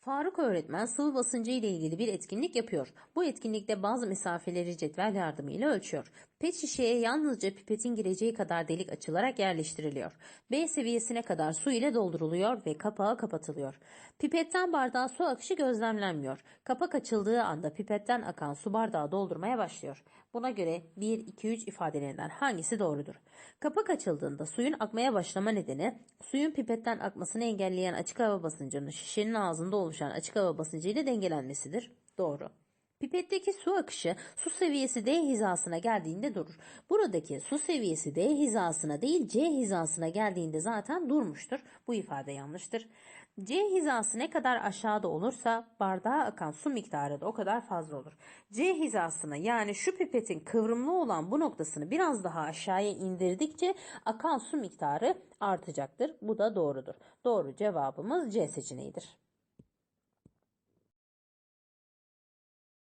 Faruk öğretmen sıvı basıncı ile ilgili bir etkinlik yapıyor. Bu etkinlikte bazı mesafeleri cetvel yardımıyla ölçüyor. Pet şişeye yalnızca pipetin gireceği kadar delik açılarak yerleştiriliyor. B seviyesine kadar su ile dolduruluyor ve kapağı kapatılıyor. Pipetten bardağa su akışı gözlemlenmiyor. Kapak açıldığı anda pipetten akan su bardağı doldurmaya başlıyor. Buna göre 1, 2, 3 ifadelerinden hangisi doğrudur? Kapak açıldığında suyun akmaya başlama nedeni suyun pipetten akmasını engelleyen açık hava basıncının şişenin ağzında oluşan açık hava basıncı ile dengelenmesidir. Doğru. Pipetteki su akışı su seviyesi D hizasına geldiğinde durur. Buradaki su seviyesi D hizasına değil C hizasına geldiğinde zaten durmuştur. Bu ifade yanlıştır. C hizası ne kadar aşağıda olursa bardağa akan su miktarı da o kadar fazla olur. C hizasına yani şu pipetin kıvrımlı olan bu noktasını biraz daha aşağıya indirdikçe akan su miktarı artacaktır. Bu da doğrudur. Doğru cevabımız C seçeneğidir.